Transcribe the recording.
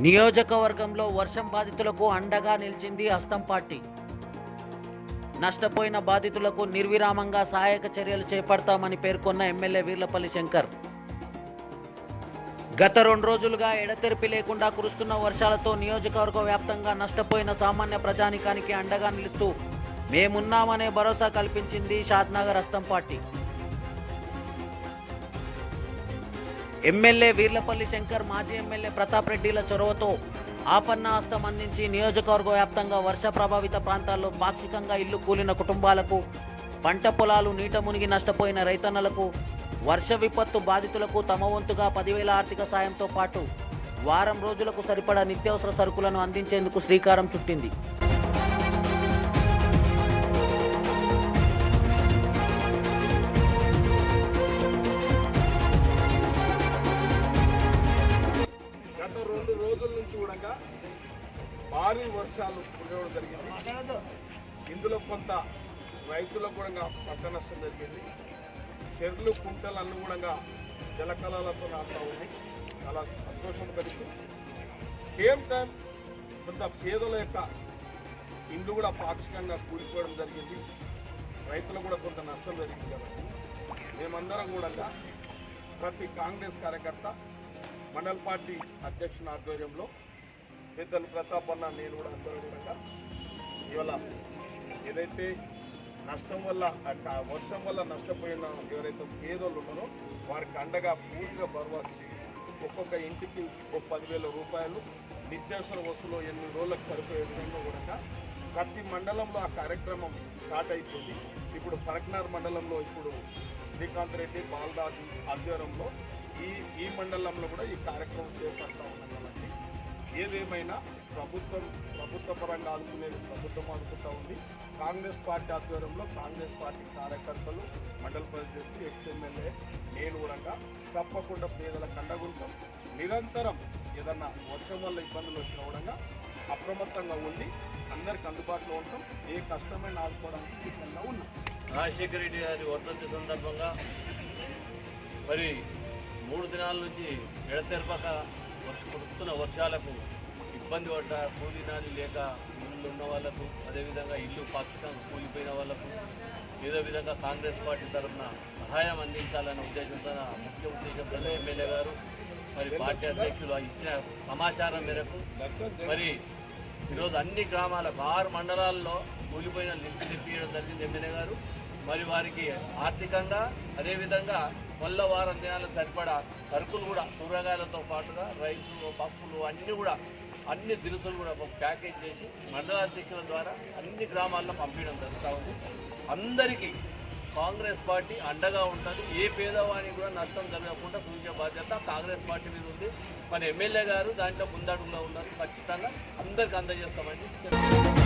నియోజకవర్గంలో వర్షం బాధితులకు అండగా నిలిచింది హస్తం పార్టీ. నష్టపోయిన బాధితులకు నిర్విరామంగా సహాయక చర్యలు చేపడతామని పేర్కొన్న ఎమ్మెల్యే వీర్లపల్లి శంకర్. గత రెండు రోజులుగా ఎడతెరిపి లేకుండా కురుస్తున్న వర్షాలతో నియోజకవర్గ వ్యాప్తంగా నష్టపోయిన సామాన్య ప్రజానికానికి అండగా నిలుస్తూ మేమున్నామనే భరోసా కల్పించింది షాద్నగర్ హస్తం పార్టీ. ఎమ్మెల్యే వీర్లపల్లి శంకర్ మాజీ ఎమ్మెల్యే ప్రతాప్ రెడ్డిల చొరవతో ఆపన్న హస్తం అందించి నియోజకవర్గ వ్యాప్తంగా వర్ష ప్రభావిత ప్రాంతాల్లో పాక్షికంగా ఇల్లు కూలిన కుటుంబాలకు పంట పొలాలు నీట మునిగి నష్టపోయిన రైతన్నలకు వర్ష విపత్తు బాధితులకు తమ వంతుగా పదివేల ఆర్థిక సాయంతో పాటు వారం రోజులకు సరిపడా నిత్యావసర సరుకులను అందించేందుకు శ్రీకారం చుట్టింది. రోజుల నుంచి కూడా భారీ వర్షాలు కురవడం జరిగింది. ఇందులో కొంత రైతులకు కూడా పంట నష్టం జరిగింది. చెర్లు కుంటలు అన్ని కూడా జలకళాలతో నాటుతా ఉంది చాలా సంతోషం కలిగింది. సేమ్ టైం కొంత పేదల యొక్క ఇండ్లు కూడా పాక్షికంగా కూలిపోవడం జరిగింది. రైతులకు కూడా కొంత నష్టం జరిగింది కాబట్టి మేమందరం కూడా ప్రతి కాంగ్రెస్ కార్యకర్త మండల్ పార్టీ అధ్యక్షుని ఆధ్వర్యంలో పెద్దలు ప్రతాప్ అన్న నేను కూడా అందరూ ఇవాళ ఏదైతే నష్టం వల్ల వర్షం వల్ల నష్టపోయిన ఎవరైతే పేదోళ్ళు ఉన్నారో వారికి అండగా పూర్తిగా భరవాసి ఒక్కొక్క ఇంటికి ఒక పదివేల రూపాయలు నిత్యావసర వస్తువులు ఎన్ని రోజులకు సరిపోయే విధంగా కూడా ప్రతి మండలంలో ఆ కార్యక్రమం స్టార్ట్ అయిపోయింది. ఇప్పుడు ఫరక్నార్ మండలంలో ఇప్పుడు శ్రీకాంత్ రెడ్డి బాలరాజు ఆధ్వర్యంలో ఈ ఈ మండలంలో కూడా ఈ కార్యక్రమం చేపడతా ఉన్నాం కాబట్టి ఏదేమైనా ప్రభుత్వం ప్రభుత్వ పరంగా ఆదుకునేది ప్రభుత్వం ఆదుకుంటా ఉంది. కాంగ్రెస్ పార్టీ ఆధ్వర్యంలో కాంగ్రెస్ పార్టీ కార్యకర్తలు మండల పరిషత్ ఎక్స్ఎమ్మెల్యే నేను కూడా తప్పకుండా పేదల కండగుంటాం నిరంతరం ఏదన్నా వర్షం వల్ల ఇబ్బందులు వచ్చిన కూడా అప్రమత్తంగా ఉండి అందరికి అందుబాటులో ఉంటాం. ఏ కష్టమైన ఆదుకోవడానికి సిద్ధంగా ఉన్నాం. రాజశేఖర రెడ్డి గారి వర్ధంతి సందర్భంగా మరి మూడు దినాల నుంచి ఎడతెరపక వర్ష కురుస్తున్న వర్షాలకు ఇబ్బంది పడ్డ కూలీనాలి లేక ఇళ్ళు ఉన్న వాళ్ళకు అదేవిధంగా ఇల్లు పాకిస్తాన్ కూలిపోయిన వాళ్ళకు ఏదో విధంగా కాంగ్రెస్ పార్టీ తరఫున సహాయం అందించాలనే ఉద్దేశంతో ముఖ్య ఉద్దేశంతో ఎమ్మెల్యే గారు మరి పార్టీ అధ్యక్షులు ఇచ్చిన సమాచారం మేరకు మరి ఈరోజు అన్ని గ్రామాలకు ఆరు మండలాల్లో కూలిపోయిన లింపి తెప్పియడం జరిగింది ఎమ్మెల్యే గారు. మరి వారికి ఆర్థికంగా అదేవిధంగా వల్ల వారం దినాలు సరిపడా సరుకులు కూడా కూరగాయలతో పాటుగా రైసు పప్పులు అన్నీ కూడా అన్ని దినుసులు కూడా ఒక ప్యాకేజ్ చేసి మండలాధ్యక్షుల ద్వారా అన్ని గ్రామాల్లో పంపించడం జరుగుతూ ఉంది. అందరికీ కాంగ్రెస్ పార్టీ అండగా ఉంటుంది. ఏ పేదవానికి కూడా నష్టం జరగకుండా చూసే బాధ్యత కాంగ్రెస్ పార్టీ మీద ఉంది. మన ఎమ్మెల్యే గారు దాంట్లో ముందడుగులో ఉన్నారు. ఖచ్చితంగా అందరికీ అందజేస్తామని చెప్తున్నారు.